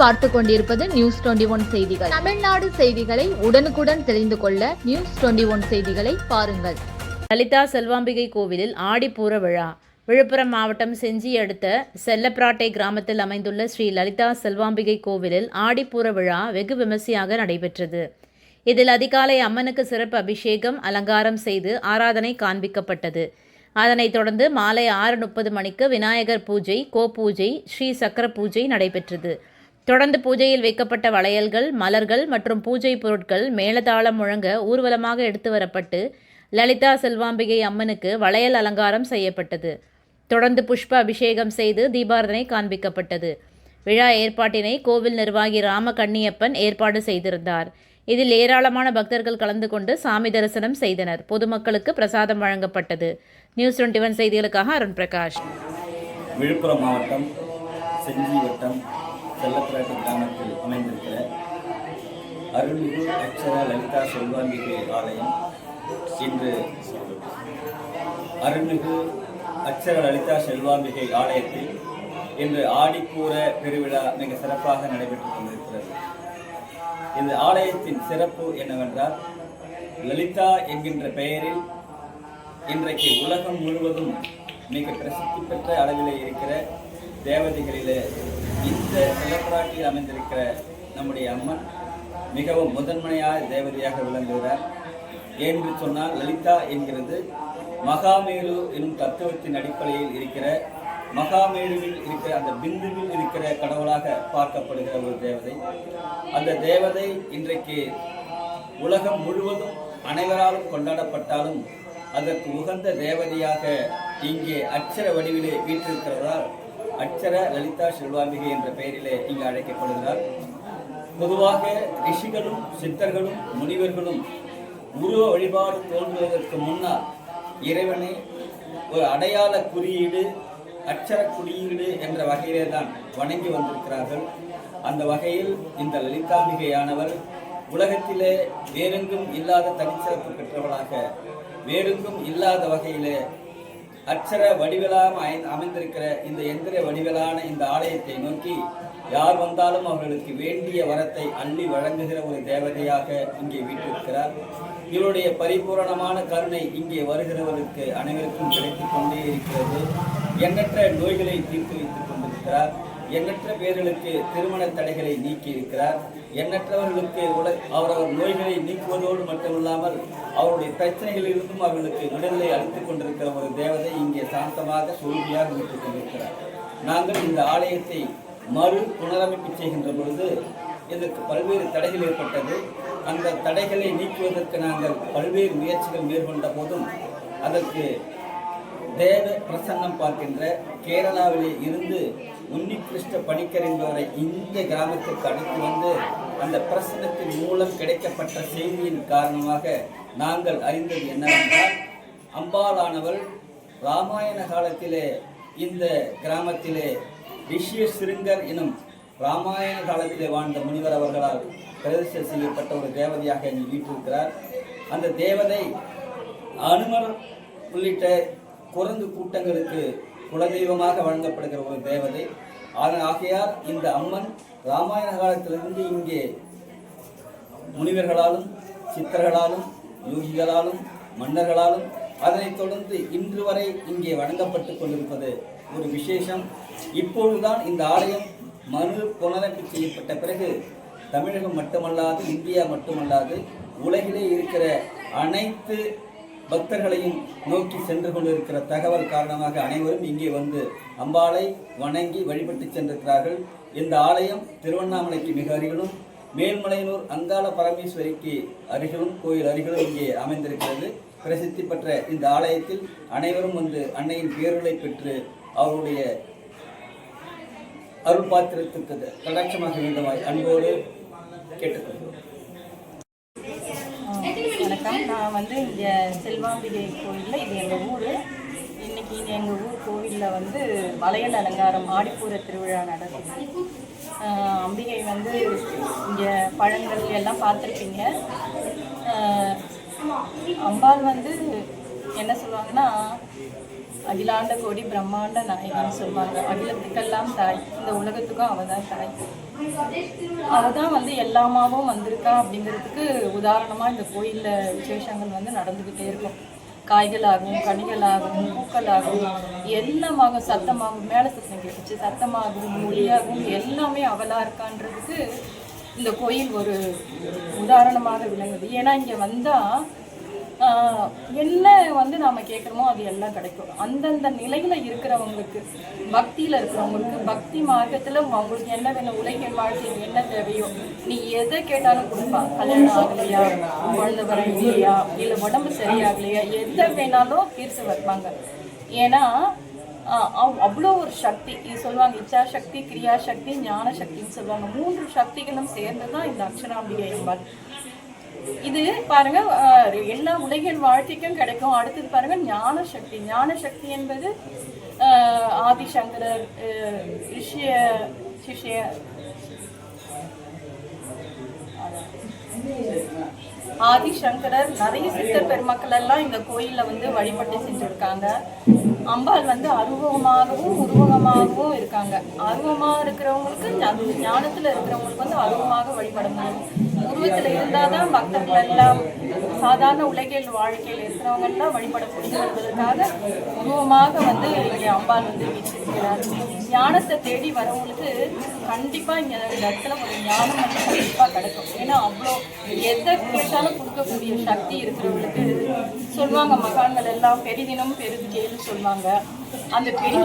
பார்த்து கொண்டிருப்பது news twenty one செய்திகள். தமிழ்நாடு செய்திகளை உடனுக்குடன் தெரிந்து கொள்ள நியூஸ் டுவெண்டி ஒன் செய்திகளை பாருங்கள். லலிதா செல்வாம்பிகை கோவிலில் ஆடிப்பூர விழா. விழுப்புரம் மாவட்டம் செஞ்சி அடுத்த செல்லப்பிராட்டை கிராமத்தில் அமைந்துள்ள ஸ்ரீ லலிதா செல்வாம்பிகை கோவிலில் ஆடிப்பூர விழா வெகு விமர்சையாக நடைபெற்றது. இதில் அதிகாலை அம்மனுக்கு சிறப்பு அபிஷேகம் அலங்காரம் செய்து ஆராதனை காண்பிக்கப்பட்டது. அதனைத் தொடர்ந்து மாலை ஆறு முப்பது மணிக்கு விநாயகர் பூஜை கோபூஜை ஸ்ரீ சக்கர பூஜை நடைபெற்றது. தொடர்ந்து பூஜையில் வைக்கப்பட்ட வளையல்கள் மலர்கள் மற்றும் பூஜை பொருட்கள் மேலதாளம் முழங்க ஊர்வலமாக எடுத்து வரப்பட்டு லலிதா செல்வாம்பிகை அம்மனுக்கு வளையல் அலங்காரம் செய்யப்பட்டது. தொடர்ந்து புஷ்ப அபிஷேகம் செய்து தீபாரதனை காண்பிக்கப்பட்டது. விழா ஏற்பாட்டினை கோவில் நிர்வாகி ராம கண்ணியப்பன் ஏற்பாடு செய்திருந்தார். இதில் ஏராளமான பக்தர்கள் கலந்து கொண்டு சாமி தரிசனம் செய்தனர். பொதுமக்களுக்கு பிரசாதம் வழங்கப்பட்டது. நியூஸ் டுவெண்ட்டி ஒன் செய்திகளுக்காக அருண் பிரகாஷ் விழுப்புரம் மாவட்டம் செஞ்சி வட்டம் செல்லப்பிராட்டி கிராமத்தில் அமைந்திருக்கிற அருள்மிகு அக்ஷரா லலிதா செல்வாம்பிகை ஆலயம் இன்று அருள்மிகு அக்ஷர லலிதா செல்வாம்பிகை ஆலயத்தில் இன்று ஆடிக்கூர பெருவிழா மிக சிறப்பாக நடைபெற்றுக் கொண்டிருக்கிறது. இந்த ஆலயத்தின் சிறப்பு என்னவென்றால் லலிதா என்கின்ற பெயரில் இன்றைக்கு உலகம் முழுவதும் மிக பிரசித்தி பெற்ற அளவிலே இருக்கிற தேவதைகளிலே இந்த செல்லப்பிராட்டியில் அமைந்திருக்கிற நம்முடைய அம்மன் மிகவும் முதன்மையான தேவதையாக விளங்குகிறார். என்று சொன்னால் லலிதா என்கிறது மகாமேரு எனும் தத்துவத்தின் அடிப்படையில் இருக்கிற மகாமேருவில் இருக்கிற அந்த பிந்துவில் இருக்கிற கடவுளாக பார்க்கப்படுகிற ஒரு தேவதை. அந்த தேவதை இன்றைக்கு உலகம் முழுவதும் அனைவராலும் கொண்டாடப்பட்டாலும் அதற்கு உகந்த தேவதையாக இங்கே அட்சர வடிவிலே வீற்றிருக்கிறதால் அட்சர லலிதா செல்வாம்பிகை என்ற பெயரிலே இங்கு அழைக்கப்படுகிறார். பொதுவாக ரிஷிகளும் சித்தர்களும் முனிவர்களும் உருவ வழிபாடு தோன்றுவதற்கு முன்னால் இறைவனை ஒரு அடையாள குறியீடு அச்சர குறியீடு என்ற வகையிலே தான் வணங்கி வந்திருக்கிறார்கள். அந்த வகையில் இந்த லலிதாம்பிகையானவர் உலகத்திலே வேறெங்கும் இல்லாத தனிச்சிறப்பு பெற்றவளாக வேறெங்கும் இல்லாத வகையிலே அட்சர வடிவிலாக அமைந்திருக்கிற இந்த எந்திர வடிவிலான இந்த ஆலயத்தை நோக்கி யார் வந்தாலும் அவர்களுக்கு வேண்டிய வரத்தை அள்ளி வழங்குகிற ஒரு தேவதையாக இங்கே வீட்டிருக்கிறார். இவருடைய பரிபூரணமான கருணை இங்கே வருகிறவருக்கு அனைவருக்கும் கிடைத்துக் கொண்டே இருக்கிறது. எண்ணற்ற நோய்களை தீர்த்து வைத்துக் கொண்டிருக்கிறார். எண்ணற்ற பேர்களுக்கு திருமண தடைகளை நீக்கி இருக்கிறார் எண்ணற்றவர்களுக்கு உல அவரவர் நோய்களை நீக்குவதோடு மட்டுமில்லாமல் அவருடைய பிரச்சனைகளிலிருந்தும் அவர்களுக்கு விடுதலை அளித்துக் கொண்டிருக்கிற ஒரு தேவதை இங்கே சாந்தமாக சூழ்நிலையாக விட்டுக் கொண்டிருக்கிறார். நாங்கள் இந்த ஆலயத்தை மறு புனரமைப்பு செய்கின்ற பொழுது இதற்கு பல்வேறு தடைகள் ஏற்பட்டது. அந்த தடைகளை நீக்குவதற்கு நாங்கள் பல்வேறு முயற்சிகள் மேற்கொண்ட போதும் அதற்கு தேவ பிரசன்னம் பார்க்கின்ற கேரளாவிலே இருந்து உன்னிகிருஷ்ண பணிக்கர் என்பவரை இந்த கிராமத்திற்கு அழைத்து வந்து அந்த பிரசனத்தின் மூலம் கிடைக்கப்பட்ட செய்தியின் காரணமாக நாங்கள் அறிந்தது என்னவென்றால் அம்பாளானவள் ராமாயண காலத்திலே இந்த கிராமத்திலே ரிஷிய சிருங்கர் எனும் ராமாயண காலத்திலே வாழ்ந்த முனிவர் அவர்களால் பிரதிஷ்டை செய்யப்பட்ட ஒரு தேவதையாக இங்கு வீட்டிருக்கிறார். அந்த தேவதை அனுமர் உள்ளிட்ட குரங்கு கூட்டங்களுக்கு குலதெய்வமாக வழங்கப்படுகிற ஒரு தேவதை. அதன் ஆகையால் இந்த அம்மன் ராமாயண காலத்திலிருந்து இங்கே முனிவர்களாலும் சித்தர்களாலும் யோகிகளாலும் மன்னர்களாலும் அதனைத் தொடர்ந்து இன்று வரை இங்கே வழங்கப்பட்டு கொண்டிருப்பது ஒரு விசேஷம். இப்பொழுதுதான் இந்த ஆலயம் மறு புனரமைப்பு செய்யப்பட்ட பிறகு தமிழகம் மட்டுமல்லாது இந்தியா மட்டுமல்லாது உலகிலே இருக்கிற அனைத்து பக்தர்களையும் நோக்கி சென்று கொண்டிருக்கிற தகவல் காரணமாக அனைவரும் இங்கே வந்து அம்பாளை வணங்கி வழிபட்டு சென்றிருக்கிறார்கள். இந்த ஆலயம் திருவண்ணாமலைக்கு மிக அருகிலும் மேல்மலையனூர் அங்காள பரமேஸ்வரிக்கு அருகிலும் கோயில் அருகிலும் இங்கே அமைந்திருக்கிறது. பிரசித்தி பெற்ற இந்த ஆலயத்தில் அனைவரும் வந்து அன்னையின் பேருளை பெற்று அவருடைய அருள் பாத்திரத்துக்கு கடாட்சமாக வேண்டுமாய் அன்போடு கேட்டுக்கொள்கிறோம். நான் வந்து இங்கே செல்வாம்பிகை கோயிலில் இது எங்கள் ஊர். இன்னைக்கு எங்கள் ஊர் கோவிலில் வந்து வளையல் அலங்காரம் ஆடிப்பூர திருவிழா நடக்குது அம்பிகை வந்து இங்கே பழங்கள் எல்லாம் பார்த்துருப்பீங்க. அம்பாள் வந்து என்ன சொல்லுவாங்கன்னா அகிலாண்ட கோடி பிரம்மாண்ட நாயகன் சொல்லுவாங்க அகிலத்துக்கெல்லாம் தாய். இந்த உலகத்துக்கும் அவ தான் தாய். அவ தான் வந்து எல்லாமாவும் வந்திருக்கா அப்படிங்கிறதுக்கு உதாரணமாக இந்த கோயிலில் விசேஷங்கள் வந்து நடந்துக்கிட்டே இருக்கும். காய்களாகும் கனிகளாகவும் பூக்களாகவும் எல்லாமாகும் சத்தமாகும் மேலே சத்தம் கேட்டுச்சு. சத்தமாகவும் மொழியாகவும் எல்லாமே அவளா இருக்கான்றதுக்கு இந்த கோயில் ஒரு உதாரணமாக விளங்குது. ஏன்னா இங்கே வந்தால் என்ன வந்து நாம கேட்குறோமோ அது எல்லாம் கிடைக்கும். அந்தந்த நிலையில இருக்கிறவங்களுக்கு பக்தியில இருக்கிறவங்களுக்கு பக்தி மார்க்கத்துல அவங்களுக்கு என்ன வேணும்? உலகின் வாழ்க்கையில் என்ன தேவையோ நீ எதை கேட்டாலும் கொடுப்பா. கல்யாணம் ஆகலையா? குழந்தை வர இல்லையா இல்ல உடம்பு சரியாகலையா? எதை வேணாலும் தீர்த்து வைப்பாங்க. ஏன்னா ஆஹ் அவ்- அவ்வளோ ஒரு சக்தி. இது சொல்லுவாங்க இச்சா சக்தி கிரியா சக்தி ஞான சக்தின்னு சொல்லுவாங்க. மூன்று சக்திகளும் சேர்ந்து தான் இந்த அக்ஷராம்பிகை என்பார் இது பாருங்க எல்லா உலகின் வாழ்க்கைக்கும் கிடைக்கும். அடுத்தது பாருங்க ஞான சக்தி ஞான சக்தி என்பது ஆதிசங்கரர் ரிஷிய சிஷிய. ஆதிசங்கரர் நிறைய சித்தர் பெருமக்கள் எல்லாம் இந்த கோயில்ல வந்து வழிபட்டு செஞ்சிருக்காங்க அம்பாள் வந்து அருவமாகவும் உருவகமாகவும் இருக்காங்க. அருவமா இருக்கிறவங்களுக்கு ஞானத்துல இருக்கிறவங்களுக்கு வந்து அருவமாக வழிபட முடியும் உருவத்துல இருந்தாதான் பக்தர்கள் எல்லாம் சாதாரண உலகில் வாழ்க்கையில் இருக்கிறவங்க எல்லாம் வழிபட என்பதற்காக உருவமாக வந்து இங்கே அம்பாள் வந்து வீச்சிருக்கிறார் ஞானத்தை தேடி வரவங்களுக்கு கண்டிப்பா இங்க இடத்துல ஒரு ஞானம் வந்து கண்டிப்பா கிடைக்கும். ஏன்னா அவ்வளோ எதை கேட்டாலும் கொடுக்கக்கூடிய சக்தி இருக்கிறவங்களுக்கு சொல்லுவாங்க மகான்கள் எல்லாம் பெரிதினம் பெருது கேள்வி சொல்லுவாங்க. அந்த பெரிய